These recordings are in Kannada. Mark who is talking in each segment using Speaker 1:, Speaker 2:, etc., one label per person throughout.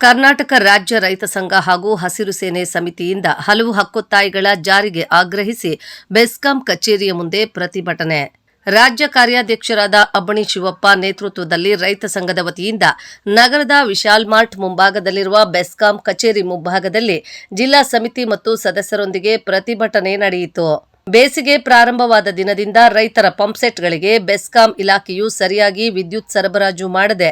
Speaker 1: ಕರ್ನಾಟಕ ರಾಜ್ಯ ರೈತ ಸಂಘ ಹಾಗೂ ಹಸಿರು ಸೇನೆ ಸಮಿತಿಯಿಂದ ಹಲವು ಹಕ್ಕೊತ್ತಾಯಿಗಳ ಜಾರಿಗೆ ಆಗ್ರಹಿಸಿ ಬೆಸ್ಕಾಂ ಕಚೇರಿಯ ಮುಂದೆ ಪ್ರತಿಭಟನೆ. ರಾಜ್ಯ ಕಾರ್ಯಾಧ್ಯಕ್ಷರಾದ ಅಬ್ಬಣಿ ಶಿವಪ್ಪ ನೇತೃತ್ವದಲ್ಲಿ ರೈತ ಸಂಘದ ವತಿಯಿಂದ ನಗರದ ವಿಶಾಲ್ ಮಾರ್ಟ್ ಮುಂಭಾಗದಲ್ಲಿರುವ ಬೆಸ್ಕಾಂ ಕಚೇರಿ ಮುಂಭಾಗದಲ್ಲಿ ಜಿಲ್ಲಾ ಸಮಿತಿ ಮತ್ತು ಸದಸ್ಯರೊಂದಿಗೆ ಪ್ರತಿಭಟನೆ ನಡೆಯಿತು. ಬೇಸಿಗೆ ಪ್ರಾರಂಭವಾದ ದಿನದಿಂದ ರೈತರ ಪಂಪ್ಸೆಟ್ಗಳಿಗೆ ಬೆಸ್ಕಾಂ ಇಲಾಖೆಯು ಸರಿಯಾಗಿ ವಿದ್ಯುತ್ ಸರಬರಾಜು ಮಾಡದೆ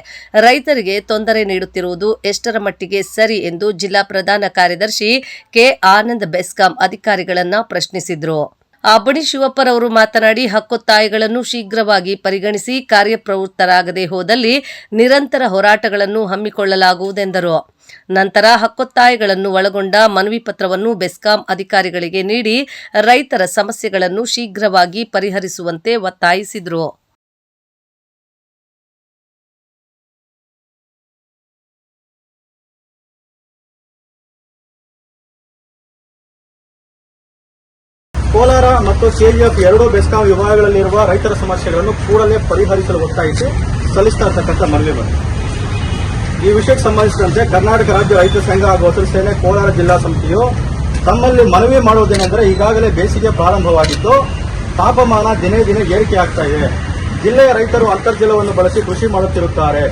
Speaker 1: ರೈತರಿಗೆ ತೊಂದರೆ ನೀಡುತ್ತಿರುವುದು ಎಷ್ಟರ ಮಟ್ಟಿಗೆ ಸರಿ ಎಂದು ಜಿಲ್ಲಾ ಪ್ರಧಾನ ಕಾರ್ಯದರ್ಶಿ ಕೆ. ಆನಂದ್ ಬೆಸ್ಕಾಂ ಅಧಿಕಾರಿಗಳನ್ನು ಪ್ರಶ್ನಿಸಿದರು. ಅಬ್ಬಣಿ ಶಿವಪ್ಪರವರು ಮಾತನಾಡಿ ಹಕ್ಕೊತ್ತಾಯಗಳನ್ನು ಶೀಘ್ರವಾಗಿ ಪರಿಗಣಿಸಿ ಕಾರ್ಯಪ್ರವೃತ್ತರಾಗದೆ ಹೋದಲ್ಲಿ ನಿರಂತರ ಹೋರಾಟಗಳನ್ನು ಹಮ್ಮಿಕೊಳ್ಳಲಾಗುವುದೆಂದರು. ನಂತರ ಹಕ್ಕೊತ್ತಾಯಗಳನ್ನು ಒಳಗೊಂಡ ಮನವಿ ಪತ್ರವನ್ನು ಬೆಸ್ಕಾಂ ಅಧಿಕಾರಿಗಳಿಗೆ ನೀಡಿ ರೈತರ ಸಮಸ್ಯೆಗಳನ್ನು ಶೀಘ್ರವಾಗಿ ಪರಿಹರಿಸುವಂತೆ ಒತ್ತಾಯಿಸಿದರು.
Speaker 2: ಕೋಲಾರ ಮತ್ತು ಸಿಎಲ್ಎಫ್ ಎರಡೂ ಬೆಸ್ಕಾಂ ವಿಭಾಗಗಳಲ್ಲಿರುವ ರೈತರ ಸಮಸ್ಯೆಗಳನ್ನು ಕೂಡಲೇ ಪರಿಹರಿಸಲು ಒತ್ತಾಯಿಸಿ ಸಲ್ಲಿಸ್ತಾ ಇರ್ತಕ್ಕಂಥ ಮನವಿ ಬಂತು ಈ ವಿಷಯಕ್ಕೆ ಸಂಬಂಧಿಸಿದಂತೆ ಕರ್ನಾಟಕ ರಾಜ್ಯ ರೈತ ಸಂಘ ಹಾಗೂ ಹಸಿರು ಸೇನೆ ಕೋಲಾರ ಜಿಲ್ಲಾ ಸಮಿತಿಯು ತಮ್ಮಲ್ಲಿ ಮನವಿ ಮಾಡುವುದೇನೆಂದರೆ ಈಗಾಗಲೇ ಬೇಸಿಗೆ ಪ್ರಾರಂಭವಾಗಿದ್ದು ತಾಪಮಾನ ದಿನೇ ದಿನೇ ಏರಿಕೆಯಾಗ್ತಾ ಇದೆ. ಜಿಲ್ಲೆಯ ರೈತರು ಅಂತರ್ಜಲವನ್ನು ಬಳಸಿ ಕೃಷಿ ಮಾಡುತ್ತಿರುತ್ತಾರೆ.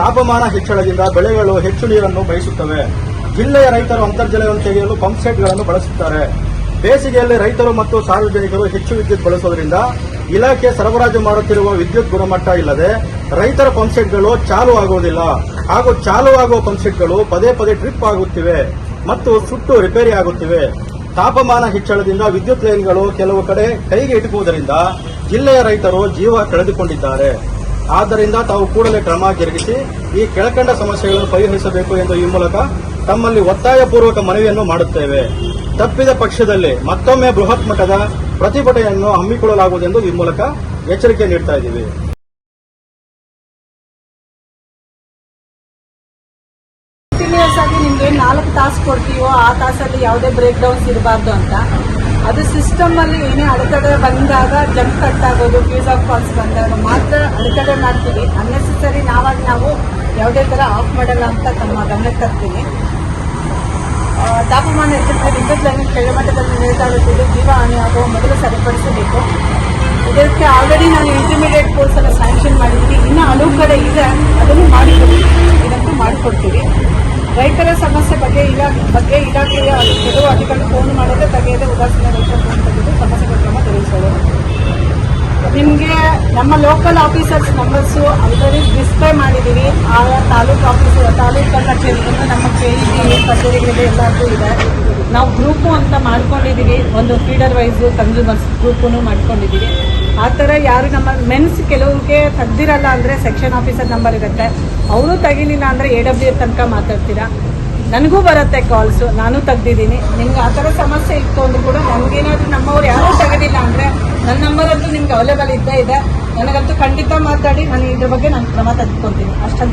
Speaker 2: ತಾಪಮಾನ ಹೆಚ್ಚಳದಿಂದ ಬೆಳೆಗಳು ಹೆಚ್ಚು ನೀರನ್ನು ಬಯಸುತ್ತವೆ. ಜಿಲ್ಲೆಯ ರೈತರು ಅಂತರ್ಜಲವನ್ನು ತೆಗೆಯಲು ಪಂಪ್ ಸೆಟ್ಗಳನ್ನು ಬಳಸುತ್ತಾರೆ. ಬೇಸಿಗೆಯಲ್ಲಿ ರೈತರು ಮತ್ತು ಸಾರ್ವಜನಿಕರು ಹೆಚ್ಚು ವಿದ್ಯುತ್ ಬಳಸುವುದರಿಂದ ಇಲಾಖೆ ಸರಬರಾಜು ಮಾಡುತ್ತಿರುವ ವಿದ್ಯುತ್ ಗುಣಮಟ್ಟ ಇಲ್ಲದೆ ರೈತರ ಪಂಪ್ಸೆಟ್ಗಳು ಚಾಲು ಆಗುವುದಿಲ್ಲ ಹಾಗೂ ಚಾಲು ಆಗುವ ಪಂಪ್ಸೆಟ್ಗಳು ಪದೇ ಪದೇ ಟ್ರಿಪ್ ಆಗುತ್ತಿವೆ ಮತ್ತು ಸುಟ್ಟು ರಿಪೇರಿ ಆಗುತ್ತಿವೆ. ತಾಪಮಾನ ಹೆಚ್ಚಳದಿಂದ ವಿದ್ಯುತ್ ಲೈನ್ಗಳು ಕೆಲವು ಕಡೆ ಕೈಗೆ ಇಟುಕುವುದರಿಂದ ಜಿಲ್ಲೆಯ ರೈತರು ಜೀವ ಕಳೆದುಕೊಂಡಿದ್ದಾರೆ. ಆದ್ದರಿಂದ ತಾವು ಕೂಡಲೇ ಕ್ರಮ ಜರುಗಿಸಿ ಈ ಕೆಳಕಂಡ ಸಮಸ್ಯೆಗಳನ್ನು ಪರಿಹರಿಸಬೇಕು ಎಂದು ಈ ಮೂಲಕ ತಮ್ಮಲ್ಲಿ ಒತ್ತಾಯಪೂರ್ವಕ ಮನವಿಯನ್ನು ಮಾಡುತ್ತೇವೆ. ತಪ್ಪಿದ ಪಕ್ಷದಲ್ಲಿ ಮತ್ತೊಮ್ಮೆ ಬೃಹತ್ ಮಟ್ಟದ ಪ್ರತಿಭಟನೆಯನ್ನು ಹಮ್ಮಿಕೊಳ್ಳಲಾಗುವುದೆಂದು ಈ ಮೂಲಕ ಎಚ್ಚರಿಕೆ ನೀಡ್ತಾ ಇದ್ದೀವಿ.
Speaker 3: ನಿಮ್ಗೆ ನಾಲ್ಕು ತಾಸು ಕೊಡ್ತೀವೋ ಆ ತಾಸಲ್ಲಿ ಯಾವುದೇ ಬ್ರೇಕ್ ಡೌನ್ಸ್ ಇರಬಾರ್ದು ಅಂತ. ಅದು ಸಿಸ್ಟಮ್ ಅಲ್ಲಿ ಏನೇ ಅಡೆತಡೆ ಬಂದಾಗ ಜಂಪ್ ಕಟ್ ಆಗೋದು ಫ್ಯೂಸ್ ಆಫ್ ಕಾಲ್ಸ್ ಬಂದಾಗ ಮಾತ್ರ ಅಡೆತಡೆ ಮಾಡ್ತೀವಿ. ಅನ್ನೆಸೆಸರಿ ನಾವಾಗಿ ನಾವು ಯಾವುದೇ ತರ ಆಫ್ ಮಾಡಲ್ಲ ಅಂತ ತಮ್ಮ ಗಮನಕ್ಕೆ ತರ್ತೀನಿ ಆ, ತಾಪಮಾನ ಹೆಚ್ಚಿದ್ರೆ ವಿದ್ಯುತ್ ಲೈನ್ ಕೆಳಮಟ್ಟದಲ್ಲಿ ನೇತಾಡುತ್ತಿದ್ದು ಜೀವ ಹಾನಿ ಆಗುವ ಮೊದಲು ಸರಿಪಡಿಸಬೇಕು. ಇದಕ್ಕೆ ಆಲ್ರೆಡಿ ನಾನು ಇಂಟರ್ಮೀಡಿಯೇಟ್ ಕೋರ್ಸ್ ಎಲ್ಲ ಸ್ಯಾಂಕ್ಷನ್ ಮಾಡಿದ್ದೀವಿ ಇನ್ನು ಹಲವು ಕಡೆ ಇದೆ, ಅದನ್ನು ಮಾಡಿಕೊಡ್ತೀವಿ ಇದಂತೂ ಮಾಡಿಕೊಡ್ತೀವಿ. ರೈತರ ಸಮಸ್ಯೆ ಬಗ್ಗೆ ಇಲಾಖೆ, ಬಗ್ಗೆ ಇಲಾಖೆಯ ಕೆಲವು ಅಧಿಕಾರಿಗಳು ಫೋನ್ ಮಾಡಿದ್ರೆ ತೆಗೆಯದೆ ಉದಾಸೀನ ರೈತರ ಫೋನ್ ತೆಗೆದು ಸಮಸ್ಯೆಗಳ ಕ್ರಮ ತಿಳಿಸೋದು ನಿಮಗೆ ನಮ್ಮ ಲೋಕಲ್ ಆಫೀಸರ್ಸ್ ನಂಬರ್ಸು ಅದರಲ್ಲಿ ಡಿಸ್ಪ್ಲೇ ಮಾಡಿದ್ದೀವಿ ಆ ತಾಲೂಕು ಆಫೀಸ್ ತಾಲೂಕು ಕಚೇರಿಗಳು ನಮ್ಮ ಕೆ ಇ ಕಚೇರಿಗಳಿಗೆ ಎಲ್ಲರಿಗೂ ಇದೆ. ನಾವು ಗ್ರೂಪು ಅಂತ ಮಾಡ್ಕೊಂಡಿದ್ದೀವಿ ಒಂದು ಫೀಡರ್ ವೈಸು ಕನ್ಸ್ಯೂಮರ್ಸ್ ಗ್ರೂಪನ್ನು ಮಾಡ್ಕೊಂಡಿದ್ದೀವಿ ಆ ಥರ ಯಾರು ನಮ್ಮ ಮೆನ್ಸ್ ಕೆಲವ್ರಿಗೆ ತೆಗ್ದಿರಲ್ಲ ಅಂದರೆ ಸೆಕ್ಷನ್ ಆಫೀಸರ್ ನಂಬರ್ ಇರುತ್ತೆ. ಅವರು ತೆಗಿಲಿಲ್ಲ ಅಂದರೆ ಎ ಡಬ್ಲ್ಯೂ ತನಕ ಮಾತಾಡ್ತೀರಾ? ನನಗೂ ಬರುತ್ತೆ ಕಾಲ್ಸು ನಾನು ತೆಗ್ದಿದ್ದೀನಿ. ನಿಮ್ಗೆ ಆ ಥರ ಸಮಸ್ಯೆ ಇತ್ತು ಅಂದ್ರೂ ಕೂಡ ನಮಗೇನಾದರೂ ನಮ್ಮವ್ರು ಯಾರೂ ತೆಗೆದಿಲ್ಲ ಅಂದರೆ ನನ್ನ ನಂಬರ್ ಅಂತೂ ನಿಮ್ಗೆ ಅವೈಲೇಬಲ್ ಇದ್ದೇ ಇದೆ. ನನಗಂತೂ ಖಂಡಿತ ಮಾತಾಡಿ ನಾನು ಇದ್ರ ಬಗ್ಗೆ ನಾನು ಕ್ರಮ ತೆಗೆದುಕೊತೀನಿ ಅಷ್ಟಂತ.